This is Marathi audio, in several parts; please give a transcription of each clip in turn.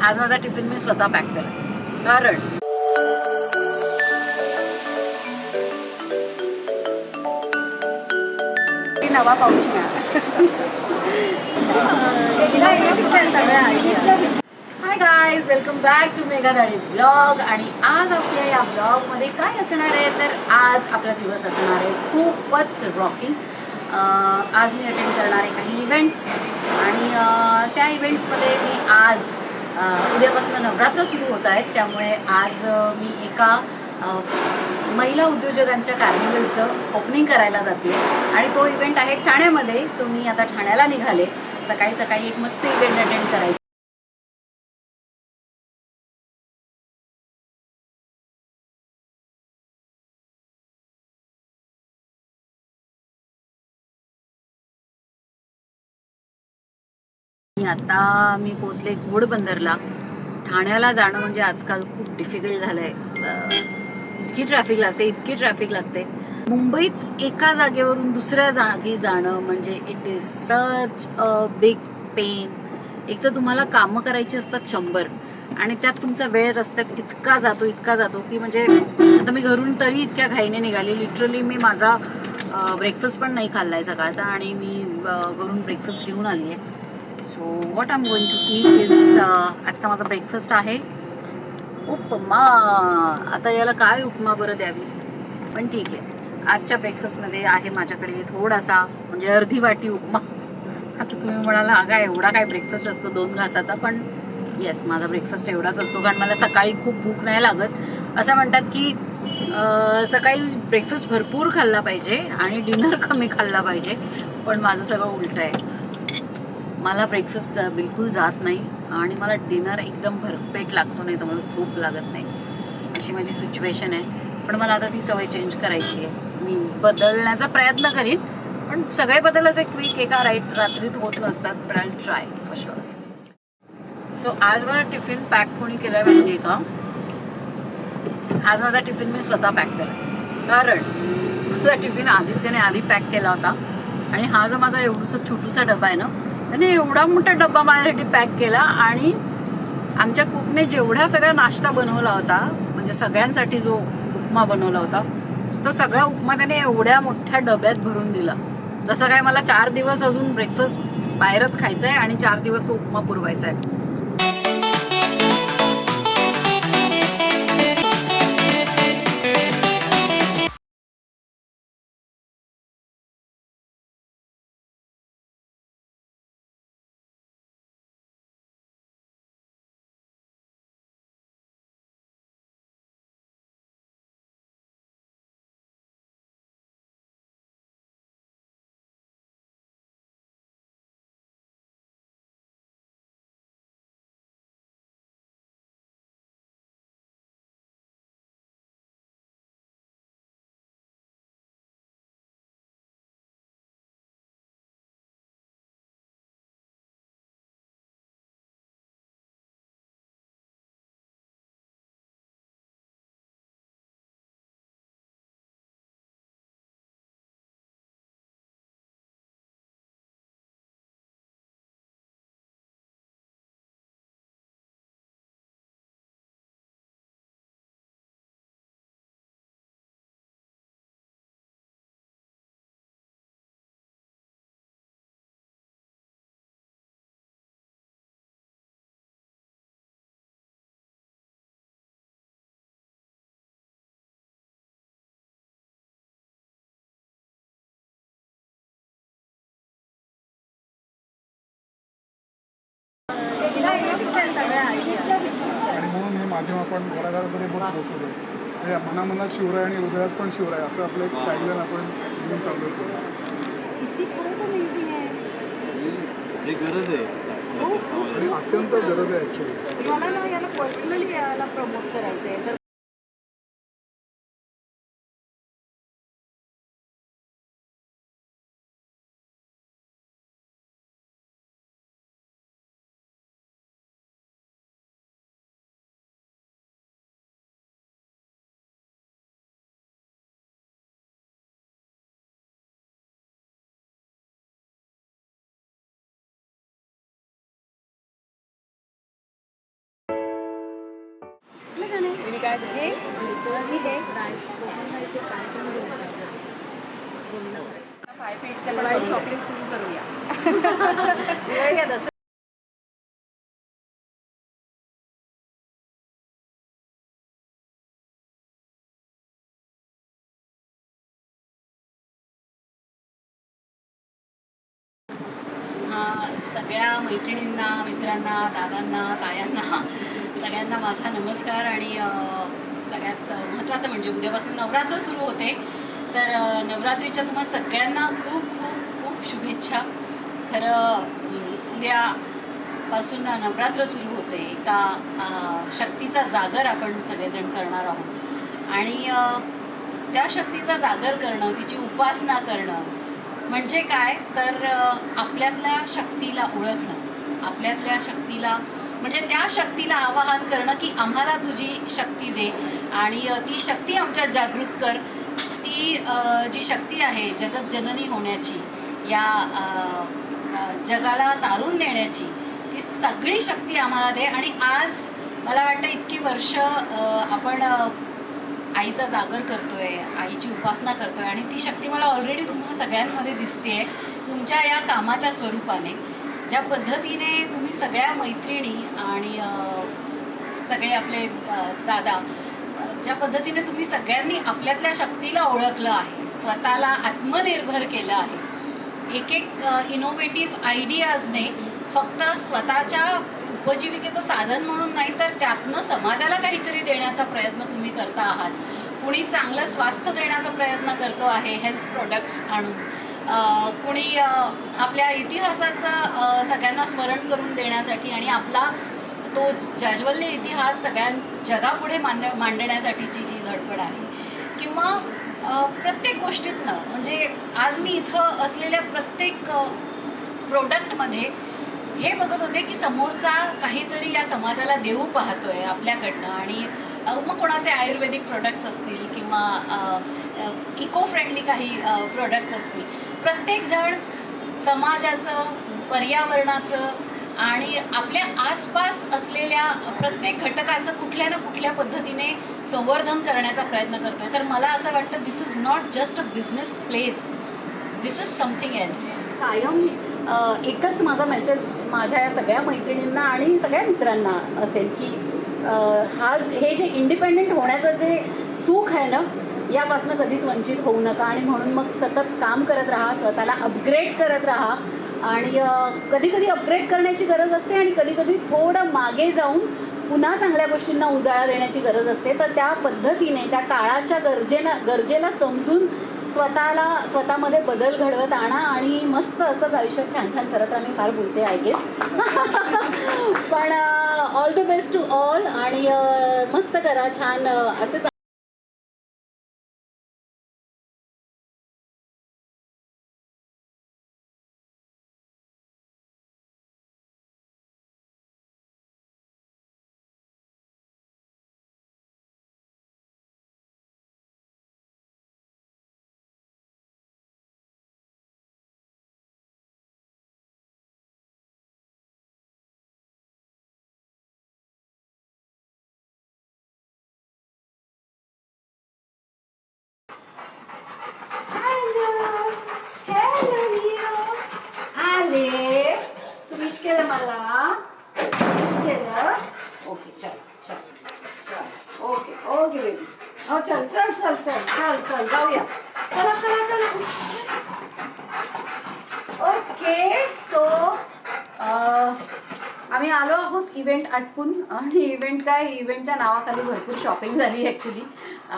आज माझा टिफिन मी स्वतः पॅक केला कारण नवा pouch hi guys welcome back to Meghadadi blog आणि आज आपल्या या ब्लॉगमध्ये काय असणार आहे? तर आज आपला दिवस असणार आहे खूपच रॉकिंग आज मी अटेंड करणार आहे काही इव्हेंट्स आणि त्या इव्हेंट्समध्ये मी आज उद्यापासून नवरात्र सुरू होत आहेत. त्यामुळे आज मी एका महिला उद्योजकांच्या कार्निवलचं ओपनिंग करायला जाते. आणि तो इव्हेंट आहे ठाण्यामध्ये. सो मी आता ठाण्याला निघाले. सकाळी सकाळी एक मस्त इव्हेंट अटेंड करायची. आता मी पोचले घोडबंदरला. ठाण्याला जाणं म्हणजे आजकाल खूप डिफिकल्ट झालं आहे इतकी ट्रॅफिक लागते इतकी ट्रॅफिक लागते. मुंबईत एका जागेवरून दुसऱ्या जागी जाणं म्हणजे it is such a big pain एक तर तुम्हाला कामं करायची असतात शंभर आणि त्यात तुमचा वेळ रस्त्यात इतका जातो इतका जातो की म्हणजे आता मी घरून तरी इतक्या घाईने निघाली. लिटरली मी माझा ब्रेकफास्ट पण नाही खाल्लाय सकाळचा आणि मी घरून ब्रेकफास्ट घेऊन आली आहे so what am going to eat is आजचा माझा ब्रेकफास्ट आहे. उपमा. आता याला काय उपमा बरं द्यावी? पण ठीक आहे. आजच्या ब्रेकफास्टमध्ये आहे माझ्याकडे थोडासा म्हणजे अर्धी वाटी उपमा. आता तुम्ही म्हणाला हा काय एवढा काय ब्रेकफास्ट असतो दोन घासाचा? पण येस माझा ब्रेकफास्ट एवढाच असतो कारण मला सकाळी खूप भूक नाही लागत. असं म्हणतात की सकाळी ब्रेकफास्ट भरपूर खाल्ला पाहिजे आणि डिनर कमी खाल्ला पाहिजे. पण माझं सगळं उलट आहे. मला ब्रेकफास्ट बिलकुल जात नाही आणि मला डिनर एकदम भरपेट लागतो नाही तर मला झोप लागत नाही. अशी माझी सिच्युएशन आहे. पण मला आता ती सवय चेंज करायची आहे. मी बदलण्याचा प्रयत्न करीन पण सगळे बदल असे क्विक एका राईट रात्रीत होत नसतात but I try for sure so आज माझा टिफिन पॅक कोणी केलाय माहिती आहे का? आज माझा टिफिन मी स्वतः पॅक केला कारण माझा टिफिन आदित्यने आधी पॅक केला होता. आणि हा जो माझा एवढूसा छोटूसा डबा आहे ना त्याने एवढा मोठा डब्बा माझ्यासाठी पॅक केला आणि आमच्या कुकने जेवढा सगळा नाश्ता बनवला होता म्हणजे सगळ्यांसाठी जो उपमा बनवला होता तो सगळा उपमा त्याने एवढ्या मोठ्या डब्यात भरून दिला. जसं काय मला चार दिवस अजून ब्रेकफास्ट बाहेरच खायचं आहे आणि चार दिवस तो उपमा पुरवायचा आहे हे माध्यम आपण घराघरामध्ये बघ पोहोचवलं म्हणजे मनामनात शिवराय आणि हृदयात पण शिवराय असं आपलं एक टॅगलाईन आपण घेऊन चालू होतो किती खरंच अमेझिंग आहे. जे गरज आहे. हो, आणि अत्यंत गरज आहे ॲक्च्युली मला ना याला पर्सनली याला प्रमोट करायचं आहे हे आणि हे दिवाळी शॉपिंग सुरू करूया. दसरा हा, सगळ्या मैत्रिणींना मित्रांना दादांना तायांना सगळ्यांना माझा नमस्कार आणि सगळ्यात महत्त्वाचं म्हणजे उद्यापासून नवरात्र सुरू होते. तर नवरात्रीच्या तुम्हाला सगळ्यांना खूप खूप खूप शुभेच्छा. खरं उद्यापासून नवरात्र सुरू होते. एका शक्तीचा जागर आपण सगळेजण करणार आहोत. आणि त्या शक्तीचा जागर करणं तिची उपासना करणं म्हणजे काय? तर आपल्यातल्या शक्तीला ओळखणं. आपल्यातल्या शक्तीला म्हणजे त्या शक्तीला आवाहन करणं की आम्हाला तुझी शक्ती दे. आणि ती शक्ती आमच्यात जागृत कर. ती जी शक्ती आहे जगत जननी होण्याची या जगाला तारून देण्याची ती सगळी शक्ती आम्हाला दे. आणि आज मला वाटतं इतकी वर्ष आपण आईचा जागर करतोय आईची उपासना करतोय. आणि ती शक्ती मला ऑलरेडी तुम्हाला सगळ्यांमध्ये दिसते तुमच्या या कामाच्या स्वरूपाने. ज्या पद्धतीने तुम्ही सगळ्या मैत्रिणी आणि सगळे आपले दादा ज्या पद्धतीने तुम्ही सगळ्यांनी आपल्यातल्या शक्तीला ओळखलं आहे स्वतःला आत्मनिर्भर केलं आहे एक एक इनोव्हेटिव्ह आयडियाजने फक्त स्वतःच्या उपजीविकेचं साधन म्हणून नाही तर त्यातनं समाजाला काहीतरी देण्याचा प्रयत्न तुम्ही करता आहात. कुणी चांगलं स्वास्थ्य देण्याचा प्रयत्न करतो आहे हेल्थ प्रोडक्ट्स आणून. कुणी आपल्या इतिहासाचं सगळ्यांना स्मरण करून देण्यासाठी आणि आपला तो जाज्वल्य इतिहास सगळ्या जगापुढे मांड मांडण्यासाठीची जी धडपड आहे. किंवा प्रत्येक गोष्टीतनं म्हणजे आज मी इथं असलेल्या प्रत्येक प्रोडक्टमध्ये हे बघत होते की समोरचा काहीतरी या समाजाला देऊ पाहतोय आपल्याकडनं आणि मग कोणाचे आयुर्वेदिक प्रोडक्ट्स असतील किंवा इको फ्रेंडली काही प्रोडक्ट्स असतील. प्रत्येकजण समाजाचं पर्यावरणाचं आणि आपल्या आसपास असलेल्या प्रत्येक घटकाचं कुठल्या ना कुठल्या पद्धतीने संवर्धन करण्याचा प्रयत्न करतोय. तर मला असं वाटतं this is not just a business place this is something else कायम एकच माझा मेसेज माझ्या या सगळ्या मैत्रिणींना आणि सगळ्या मित्रांना असेल की हा हे जे इंडिपेंडेंट होण्याचं जे सुख आहे ना यापासून कधीच वंचित होऊ नका आणि म्हणून मग सतत काम करत राहा स्वतःला अपग्रेड करत राहा. आणि कधी कधी अपग्रेड करण्याची गरज असते आणि कधी कधी थोडं मागे जाऊन पुन्हा चांगल्या गोष्टींना उजाळा देण्याची गरज असते. तर त्या पद्धतीने त्या काळाच्या गरजेनं गरजेला समजून स्वतःला स्वतःमध्ये बदल घडवत आणा आणि मस्त असंच आयुष्यात छान छान करत राहा. मी फार बोलते आय गेस पण all the best to all आणि मस्त करा छान असेच केलं मला? विश केलं? ओके चल चल चल. ओके ओके बेबी हो चल चल चल चल चल चल जाऊया. चला चला चला. ओके सो आम्ही आलो आहोत इव्हेंट आटपून. आणि इव्हेंट काय? इव्हेंटच्या नावाखाली भरपूर शॉपिंग झाली ॲक्च्युली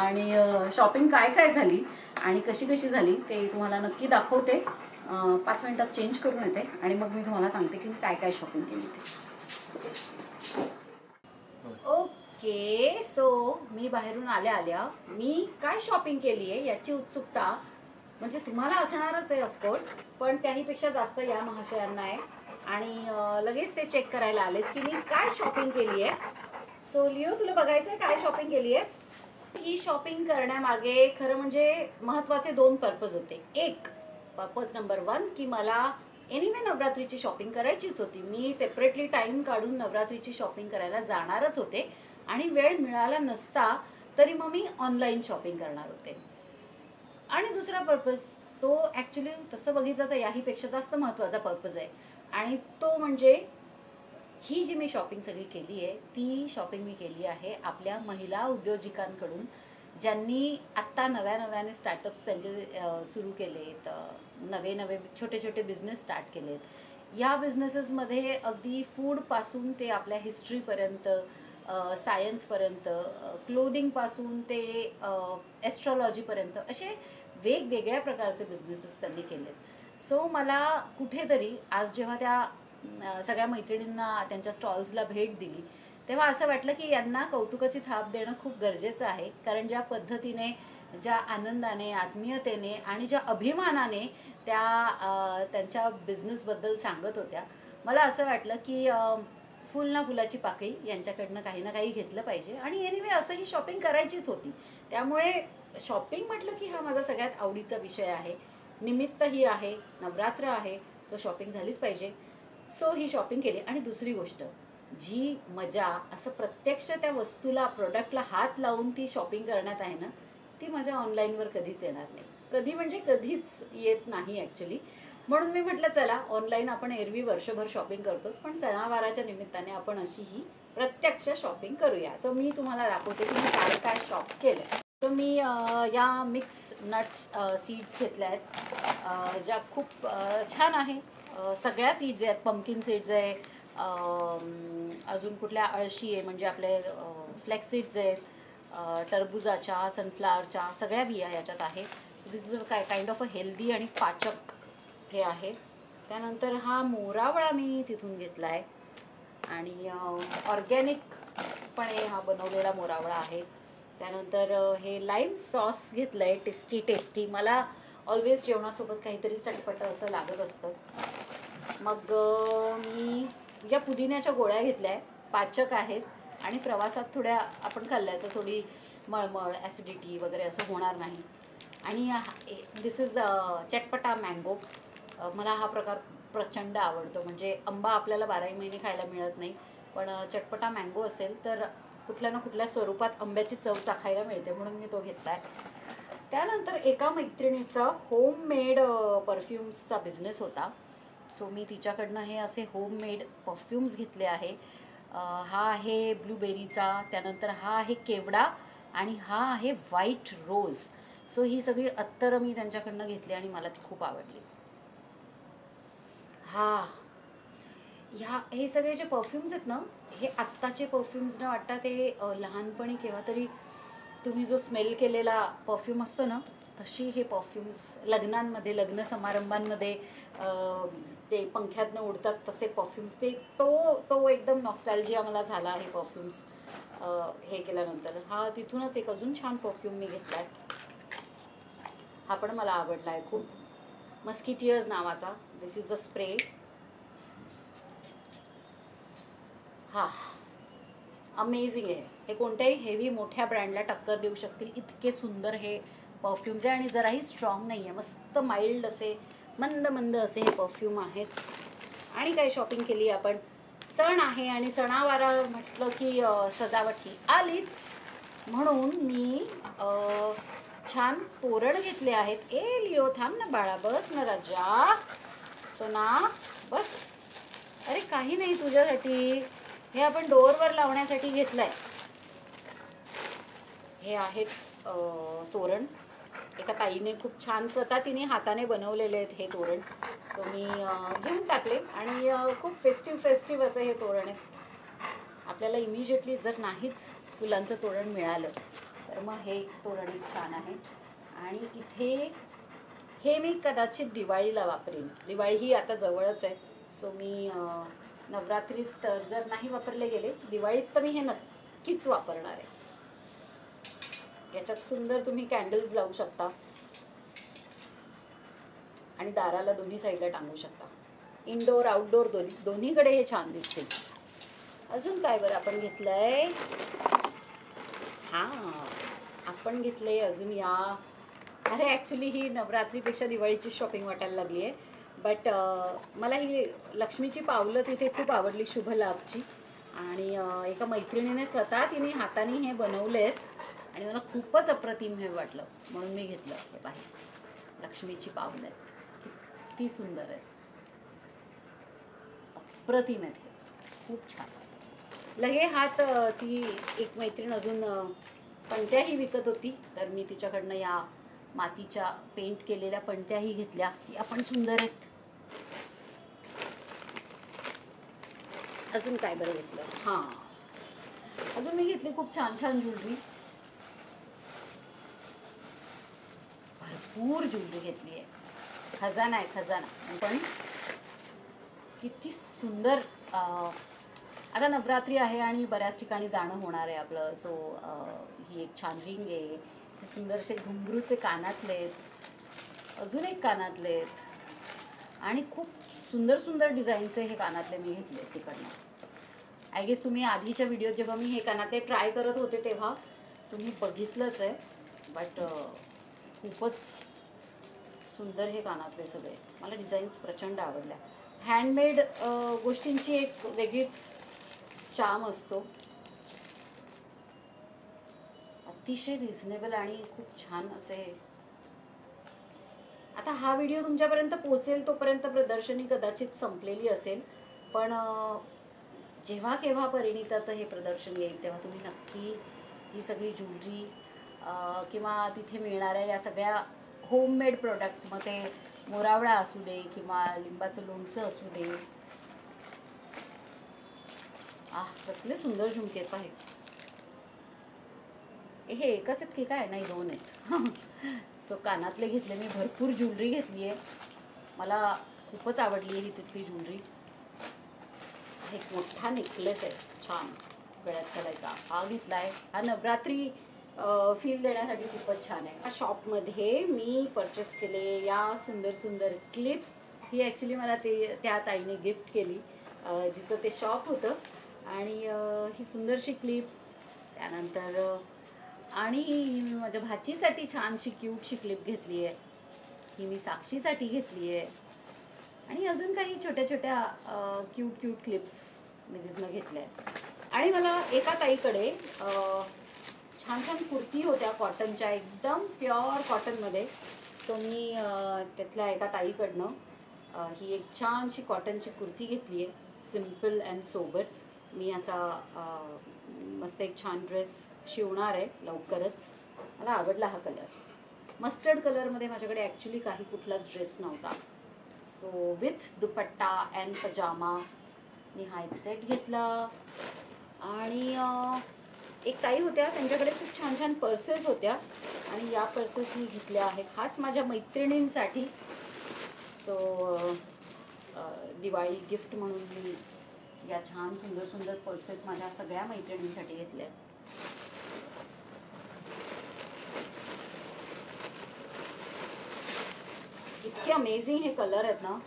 आणि शॉपिंग काय काय झाली? आणि कशी कशी झाली ते तुम्हाला नक्की दाखवते. पाच मिनटात चेंज करून येते आणि मग मी तुम्हाला सांगते की मी काय काय शॉपिंग केली ते. ओके सो मी बाहेरून आल्या आल्या मी काय शॉपिंग केली आहे याची उत्सुकता म्हणजे तुम्हाला असणारच आहे ऑफकोर्स पण त्याहीपेक्षा जास्त या महाशयांना आहे. आणि लगेच ते चेक करायला आलेत की मी काय शॉपिंग केली आहे. सो लिओ तुला बघायचं आहे काय शॉपिंग केली आहे? ही शॉपिंग करण्यामागे खरं म्हणजे महत्त्वाचे दोन पर्पज होते. एक पर्पज नंबर वन की मला एनिवे नवरात्रीची शॉपिंग करायचीच होती. मी सेपरेटली टाइम काढून नवरात्रीची शॉपिंग करायला जाणारच होते. आणि वेळ मिळाला नसता तरी मग मी ऑनलाईन शॉपिंग करणार होते. आणि दुसरा पर्पज तो ॲक्च्युली तसं बघितलं तर याहीपेक्षा जास्त महत्त्वाचा पर्पज आहे. आणि तो म्हणजे ही जी मी शॉपिंग सगळी केली आहे ती शॉपिंग मी केली आहे आपल्या महिला उद्योजिकांकडून. ज्यांनी आत्ता नव्या नव्याने स्टार्टअप्स त्यांचे सुरू केलेत नवे नवे छोटे छोटे बिझनेस स्टार्ट केलेत. या बिझनेसेसमध्ये अगदी फूडपासून ते आपल्या हिस्ट्रीपर्यंत सायन्सपर्यंत क्लोदिंगपासून ते ॲस्ट्रॉलॉजीपर्यंत असे वेगवेगळ्या प्रकारचे बिझनेसेस त्यांनी केलेत. सो मला कुठेतरी आज जेव्हा त्या सगळ्या मैत्रिणींना त्यांच्या स्टॉल्सला भेट दिली तेव्हा असं वाटलं की यांना कौतुकाची थाप देणं खूप गरजेचं आहे. कारण ज्या पद्धतीने ज्या आनंदाने आत्मीयतेने आणि ज्या अभिमानाने त्या त्यांच्या बिझनेसबद्दल सांगत होत्या मला असं वाटलं की फुल ना फुलाची पाकळी यांच्याकडनं काही ना काही घेतलं पाहिजे. आणि एनिवे असं ही शॉपिंग करायचीच होती. त्यामुळे शॉपिंग म्हटलं की हा माझा सगळ्यात आवडीचा विषय आहे. निमित्त ही आहे नवरात्र आहे सो शॉपिंग झालीच पाहिजे. सो ही शॉपिंग केली. आणि दुसरी गोष्ट जी मजा असं प्रत्यक्ष त्या वस्तूला प्रोडक्टला हात लावून ती शॉपिंग करण्यात आहे ना ती माझ्या ऑनलाईनवर कधीच येणार नाही. कधी म्हणजे कधीच येत नाही ॲक्च्युली म्हणून मी म्हटलं चला ऑनलाईन आपण एरवी वर्षभर शॉपिंग करतोच पण सणावाराच्या निमित्ताने आपण अशी ही प्रत्यक्ष शॉपिंग करूया. सो मी तुम्हाला दाखवते की मी काय काय शॉप केलं तर मी या मिक्स नट्स सीड्स घेतल्या आहेत. ज्या खूप छान आहे. सगळ्या सीड्स आहेत पम्पकिन सीड्स आहे अजून कुठल्या अळशी आहे म्हणजे आपले फ्लेक्सिड्स आहेत टरबुजाच्या सनफ्लावरच्या सगळ्या बिया याच्यात आहे. सो दिस इज काय काइंड ऑफ अ हेल्दी आणि पाचक हे आहे. त्यानंतर हा मोरावळा मी तिथून घेतला आहे आणि ऑर्गॅनिकपणे हा बनवलेला मोरावळा आहे. त्यानंतर हे लाईम सॉस घेतलं आहे टेस्टी टेस्टी मला ऑलवेज जेवणासोबत काहीतरी चटपटं असं लागत असतं. मग मी या पुदिन्याच्या गोळ्या घेतल्या आहे पाचक आहेत आणि प्रवासात थोड्या आपण खाल्ल्या तर थोडी मळमळ ॲसिडिटी वगैरे असं होणार नाही. आणि दिस इज चटपटा मँगो मला हा प्रकार प्रचंड आवडतो. म्हणजे आंबा आपल्याला बाराही महिने खायला मिळत नाही पण चटपटा मँगो असेल तर कुठल्या ना कुठल्या स्वरूपात आंब्याची चव चाखायला मिळते म्हणून मी तो घेतला आहे त्यानंतर एका मैत्रिणीचा होममेड परफ्युम्सचा बिझनेस होता. सो मी तिच्याकडनं हे असे होममेड परफ्युम्स घेतले आहे. हा आहे ब्लूबेरीचा त्यानंतर हा आहे केवडा आणि हा आहे व्हाईट रोज सो ही सगळी अत्तरं मी त्यांच्याकडनं घेतली आणि मला ती खूप आवडली. हा. ह्या हे सगळे जे परफ्युम्स आहेत ना हे आत्ताचे परफ्युम्स ना वाटतात ते लहानपणी केव्हा तरी तुम्ही जो स्मेल केलेला परफ्यूम असतो ना तशी हे परफ्युम्स लग्नांमध्ये लग्न समारंभांमध्ये ते पंख्यातनं उडतात तसे परफ्युम्स ते तो तो एकदम नॉस्टॅल्जिया मला झाला हे परफ्युम्स हे केल्यानंतर. हा तिथूनच एक अजून छान परफ्यूम मी घेतला आहे हा पण मला आवडला आहे खूप. मस्किटियर्स नावाचा. दिस इज अ स्प्रे हा. अमेझिंग आहे. हे कोणत्याही हेवी मोठ्या ब्रँडला टक्कर देऊ शकतील. इतके सुंदर हे परफ्युम्स आहे आणि जराही स्ट्रॉंग नाही आहे मस्त माइल्ड असे मंद मंद असे हे परफ्यूम आहेत. आणि काय शॉपिंग केली आपण? सण आहे आणि सणावारा म्हटलं की सजावट ही आलीच. म्हणून मी छान तोरण घेतले आहेत. ए लिओ थांब ना बाळा बस ना राजा. सोना बस. अरे काही नाही तुझ्यासाठी. हे आपण डोअरवर लावण्यासाठी घेतलंय. हे आहेत तोरण. एका ताईने खूप छान स्वतः तिने हाताने बनवलेले आहेत हे तोरण. सो मी घेऊन टाकले आणि खूप फेस्टिव्ह फेस्टिव्ह असं हे तोरण आहे. आपल्याला इमिजिएटली जर नाहीच फुलांचं तोरण मिळालं तर मग हे तोरण एक छान आहे. आणि इथे हे मी कदाचित दिवाळीला वापरेन. दिवाळी ही आता जवळच आहे. सो मी नवरात्रीत तर जर नाही वापरले गेले दिवाळीत तर मी हे नक्कीच वापरणार आहे. याच्यात सुंदर तुम्ही कॅन्डल्स लावू शकता. आणि दाराला दोन्ही साईडला टांगू शकता. इनडोअर आउटडोअर दोन्ही दोन्हीकडे हे छान दिसते. अजून काय बरं आपण घेतलंय? हा आपण घेतले अजून या. अरे ॲक्च्युली ही नवरात्रीपेक्षा दिवाळीची शॉपिंग वाटायला लागली आहे बट मला ही लक्ष्मीची पावलं तिथे खूप आवडली शुभ लाभची आणि एका मैत्रिणीने स्वतः तिने हाताने हे बनवलेत. आणि मला खूपच अप्रतिम हे वाटलं. म्हणून मी घेतलं. हे पाहिजे लक्ष्मीची पावलं आहेत. किती सुंदर आहेत. अप्रतिम आहेत हे. खूप छान. लगे हात ती एक मैत्रीण अजून पणत्याही विकत होती. तर मी तिच्याकडनं या मातीच्या पेंट केलेल्या पणत्याही घेतल्या. या पण सुंदर आहेत. अजून काय बरं घेतलं हां. अजून मी घेतली खूप छान छान ज्वेलरी भरपूर ज्वेलरी घेतली आहे. खजाना आहे खजाना. पण किती सुंदर आता नवरात्री आहे आणि बऱ्याच ठिकाणी जाणं होणार आहे आपलं. सो ही एक छान रिंग आहे. हे सुंदरसे घुंगरूचे कानातले आहेत. अजून एक कानातले आहेत. आणि खूप सुंदर सुंदर डिझाईनचे हे कानातले मी घेतले तिकडनं. आय गेस तुम्ही आधीच्या व्हिडिओत जेव्हा मी हे कानातले ट्राय करत होते तेव्हा तुम्ही बघितलंच आहे. बट खूपच सुंदर हे कानातले सगळे. मला डिझाईन्स प्रचंड आवडल्या. हँडमेड गोष्टींची एक वेगळीच चाम असतो. अतिशय रिझनेबल आणि खूप छान असे. आता हा व्हिडिओ तुमच्यापर्यंत पोहोचेल तोपर्यंत प्रदर्शनी कदाचित संपलेली असेल. पण जेव्हा केव्हा परिणिताचं हे प्रदर्शन येईल तेव्हा तुम्ही नक्की ही सगळी ज्वेलरी किंवा तिथे मिळणाऱ्या या सगळ्या होममेड प्रोडक्ट्स मग ते मोरावळा असू दे किंवा लिंबाचं लोणचं असू दे. आह कसले सुंदर झुमके आहेत हे एकच आहेत की काय? नाही दोन आहेत. सो कानातले घेतले मी भरपूर ज्वेलरी घेतली आहे मला खूपच आवडली आहे ही तिथली ज्वेलरी एक मोठा नेकलेस आहे. छान. गळ्यात घालायचा. हा घेतला आहे हा नवरात्री फील देण्यासाठी खूपच छान आहे. या शॉपमध्ये मी परचेस केले या सुंदर सुंदर क्लिप ही ॲक्च्युली मला ते त्या ताईने गिफ्ट केली जिथं जिचं ते शॉप होतं. आणि ही सुंदरशी क्लिप त्यानंतर आणि मी माझ्या भाचीसाठी छानशी क्यूटशी क्लिप घेतली आहे. ही मी साक्षीसाठी घेतली आहे. आणि अजून काही छोट्या छोट्या क्यूट क्यूट क्लिप्स मी तिथनं घेतल्या आहेत. आणि मला एका ताईकडे छान छान कुर्ती होत्या कॉटनच्या एकदम प्युअर कॉटनमध्ये. सो मी त्यातल्या एका ताईकडनं ही एक छानशी कॉटनची कुर्ती घेतली आहे सिंपल अँड सोबर. मी याचा मस्त एक छान ड्रेस शिवणार आहे लवकरच. मला आवडला हा कलर. मस्टर्ड कलरमध्ये माझ्याकडे ॲक्च्युली काही कुठलाच ड्रेस नव्हता. So with dupatta and pyjama मी हा एक सेट घेतला. आणि एक ताई होत्या त्यांच्याकडे खूप छान छान पर्सेस होत्या. आणि या पर्सेस मी घेतल्या आहेत खास माझ्या मैत्रिणींसाठी. सो दिवाळी गिफ्ट म्हणून मी या छान सुंदर सुंदर पर्सेस माझ्या सगळ्या मैत्रिणींसाठी घेतल्या इतके अमेझिंग हे कलर आहेत ना.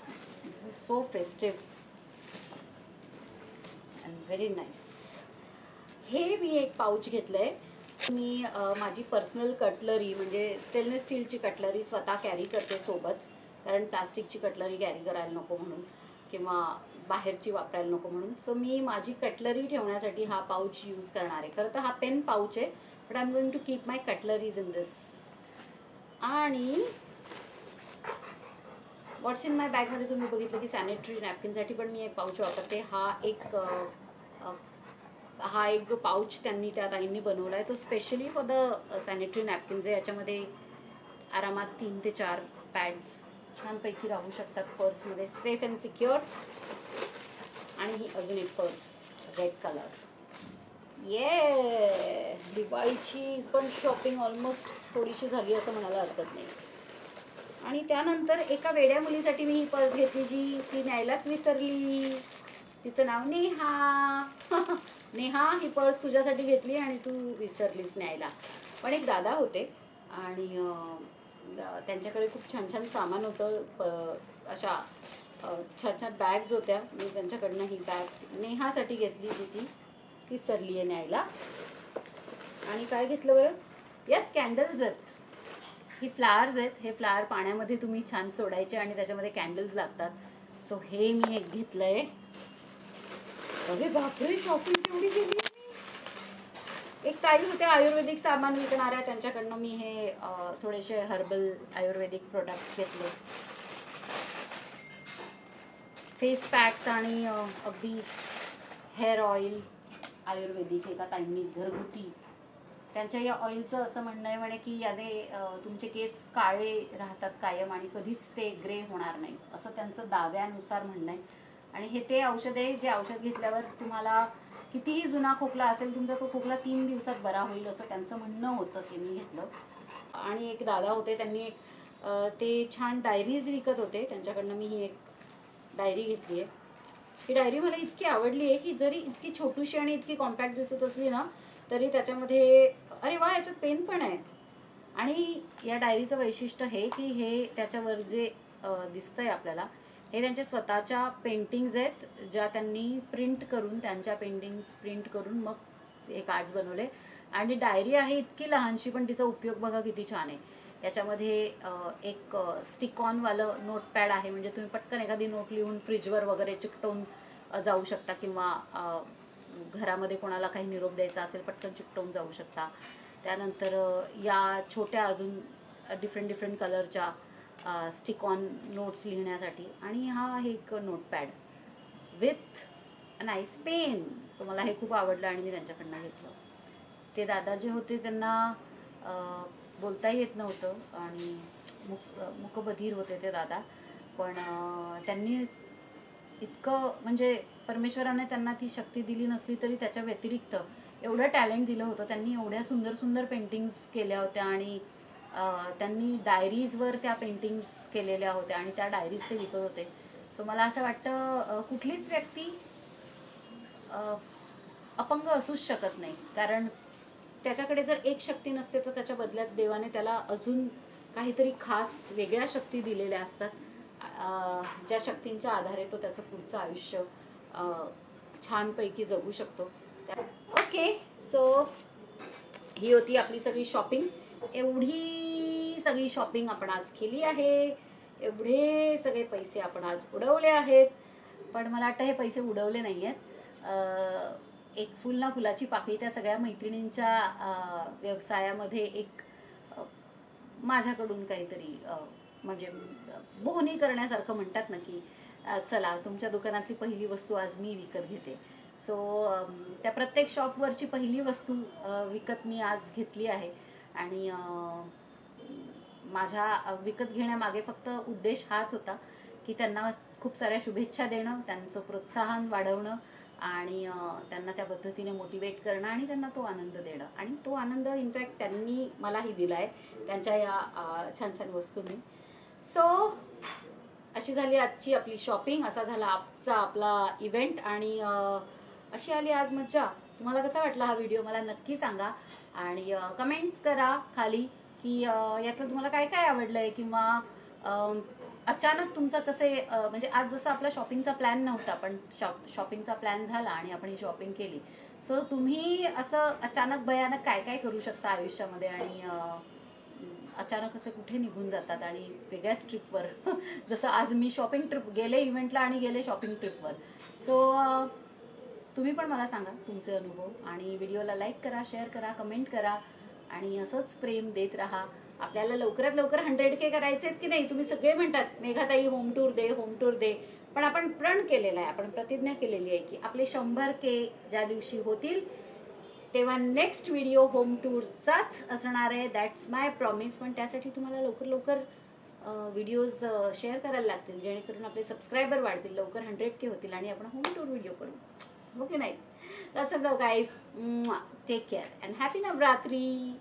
So festive and very nice हे मी एक पाऊच घेतलंय. मी माझी पर्सनल कटलरी म्हणजे स्टेनलेस स्टीलची कटलरी स्वतः कॅरी करते सोबत. कारण प्लास्टिकची कटलरी कॅरी करायला नको म्हणून किंवा बाहेरची वापरायला नको म्हणून. सो मी माझी कटलरी ठेवण्यासाठी हा पाऊच यूज करणार आहे. खरं तर हा पेन पाऊच आहे but I am going to keep my cutleries in this आणि व्हॉट्स इन माय बॅगमध्ये तुम्ही बघितलं की सॅनिटरी नॅपकिनसाठी पण मी एक पाऊच वापरते. हा एक हा एक जो पाऊच त्यांनी त्या ताईंनी बनवला आहे तो specially for the sanitary napkins आहे. याच्यामध्ये आरामात तीन ते चार पॅड्स छानपैकी राहू शकतात पर्समध्ये सेफ अँड सिक्युअर आणि ही अजून एक पर्स रेड कलर ये दिवाळीची पण शॉपिंग ऑलमोस्ट थोडीशी झाली असं म्हणायला हरकत नाही. आणि त्यानंतर एका वेड्या मुलीसाठी मी ही पर्स घेतली जी ती न्यायलाच विसरली. तिचं नाव नेहा. नेहा ही पर्स तुझ्यासाठी घेतली आणि तू विसरलीस न्यायला. पण एक दादा होते आणि त्यांच्याकडे खूप छान छान सामान होतं. प- अशा छान छान बॅग्स होत्या. मी त्यांच्याकडनं ही बॅग नेहासाठी घेतली जी ती विसरली आहे न्यायला. आणि काय घेतलं बरं? यात कॅन्डल्स आहेत. ही फ्लावर्स आहेत. हे फ्लावर पाण्यामध्ये तुम्ही छान सोडायचे आणि त्याच्यामध्ये कॅन्डल्स लागतात. सो हे मी एक घेतलं आहे अरे बापरे शॉपिंग केवढी केली एक ताई होते आयुर्वेदिक सामान विकणाऱ्या. त्यांच्याकडनं मी हे थोडेसे हर्बल आयुर्वेदिक प्रोडक्ट्स घेतले. फेस पॅक्स आणि अगदी हेअर ऑइल आयुर्वेदिक एका ताईंनी घरगुती. त्यांच्या या ऑइलचं असं म्हणणं आहे म्हणे की याने तुमचे केस काळे राहतात कायम आणि कधीच ते ग्रे होणार नाही. असं त्यांचं दाव्यानुसार म्हणणं आहे. आणि हे ते औषध आहे जे औषध घेतल्यावर तुम्हाला कितीही जुना खोकला असेल तुमचा तो खोकला तीन दिवसात बरा होईल असं त्यांचं म्हणणं होतं ते मी घेतलं. आणि एक दादा होते त्यांनी ते छान डायरीज विकत होते. त्यांच्याकडनं मी ही एक डायरी घेतली आहे. ही डायरी मला इतकी आवडली आहे की जरी इतकी छोटीशी आणि इतकी कॉम्पॅक्ट दिसत असली ना तरी त्याच्यामध्ये अरे वा याच्यात पेन पण आहे. आणि या डायरीचं वैशिष्ट्य हे की हे त्याच्यावर जे दिसतंय आपल्याला हे त्यांच्या स्वतःच्या पेंटिंग्ज आहेत ज्या त्यांनी प्रिंट करून त्यांच्या पेंटिंग्स प्रिंट करून मग हे कार्ड्स बनवले. आणि डायरी आहे इतकी लहानशी पण तिचा उपयोग बघा किती छान आहे. याच्यामध्ये एक स्टिक ऑनवालं नोटपॅड आहे. म्हणजे तुम्ही पटकन एखादी नोट लिहून फ्रीजवर वगैरे चिकटवून जाऊ शकता. किंवा घरामध्ये कोणाला काही निरोप द्यायचा असेल पटकन चिकटवून जाऊ शकता. त्यानंतर या छोट्या अजून डिफरंट डिफरंट कलरच्या स्टिक ऑन नोट्स लिहिण्यासाठी. आणि हा आहे एक notepad with nice pen so मला हे खूप आवडलं आणि मी त्यांच्याकडनं घेतलं. ते दादा जे होते त्यांना बोलता येत नव्हतं आणि मुक मुकबधीर होते ते दादा. पण त्यांनी इतकं म्हणजे परमेश्वराने त्यांना ती शक्ती दिली नसली तरी त्याच्या व्यतिरिक्त एवढं टॅलेंट दिलं होतं. त्यांनी एवढ्या सुंदर सुंदर पेंटिंग्स केल्या होत्या आणि त्यांनी डायरीजवर त्या पेंटिंग्स केलेल्या होत्या आणि त्या डायरीज ते विकत होते. सो मला असं वाटतं कुठलीच व्यक्ती अपंग असूच शकत नाही. कारण त्याच्याकडे जर एक शक्ती नसते तर त्याच्या बदल्यात देवाने त्याला अजून काहीतरी खास वेगळ्या शक्ती दिलेल्या असतात. ज्या शक्तींच्या आधारे तो त्याचं पुढचं आयुष्य छानपैकी जगू शकतो. ओके सो ही होती आपली सगळी शॉपिंग एवढी सगळी शॉपिंग आपण आज केली आहे. एवढे सगळे पैसे आपण आज उडवले आहेत. पण मला वाटतं हे पैसे उडवले नाही आहेत एक फुल ना फुलाची पाकळी त्या सगळ्या मैत्रिणींच्या व्यवसायामध्ये एक माझ्याकडून काहीतरी म्हणजे बोहनी करण्यासारखं म्हणतात ना की चला तुमच्या दुकानातली पहिली वस्तू आज मी विकत घेते. सो त्या प्रत्येक शॉपवरची पहिली वस्तू विकत मी आज घेतली आहे. आणि माझ्या विकत घेण्यामागे फक्त उद्देश हाच होता की त्यांना खूप साऱ्या शुभेच्छा देणं त्यांचं प्रोत्साहन वाढवणं आणि त्यांना त्या पद्धतीने मोटिवेट करणं आणि त्यांना तो आनंद देणं. आणि तो आनंद इनफॅक्ट त्यांनी मलाही दिला आहे त्यांच्या या छान छान वस्तूंनी. सो अशी झाली आजची आपली शॉपिंग असा झाला आजचा आपला इव्हेंट आणि अशी आली आज मज्जा. तुम्हाला कसा वाटला हा व्हिडिओ मला नक्की सांगा. आणि कमेंट्स करा खाली की यातलं तुम्हाला काय काय आवडलंय किंवा अचानक तुमचं कसे म्हणजे आज जसं आपला शॉपिंगचा प्लॅन नव्हता पण शॉप शॉपिंगचा प्लॅन झाला आणि आपण ही शॉपिंग केली. सो तुम्ही असं अचानक भयानक काय काय करू शकता आयुष्यामध्ये आणि अचानक असे कुठे निघून जातात आणि वेगळ्याच ट्रिपवर जसं आज मी शॉपिंग ट्रिप गेले इव्हेंटला आणि गेले शॉपिंग ट्रिपवर सो तुम्ही पण मला सांगा तुमचे अनुभव आणि व्हिडिओला लाईक करा शेअर करा कमेंट करा आणि असंच प्रेम देत राहा. आपल्याला लवकरात लवकर हंड्रेड के करायचे आहेत की नाही? तुम्ही सगळे म्हणतात मेघाताई होम टूर दे होम टूर दे. पण आपण प्रण केलेला आहे आपण प्रतिज्ञा केलेली आहे की आपले शंभर के ज्या दिवशी होतील तेव्हा नेक्स्ट व्हिडिओ होम टूरचाच असणार आहे. दॅट्स माय प्रॉमिस पण त्यासाठी तुम्हाला लवकर लवकर व्हिडिओज शेअर करायला लागतील जेणेकरून आपले सबस्क्रायबर वाढतील लवकर हंड्रेड के होतील आणि आपण होम टूर व्हिडिओ करू. Okay, night. That's all, guys. Take care and happy Navratri.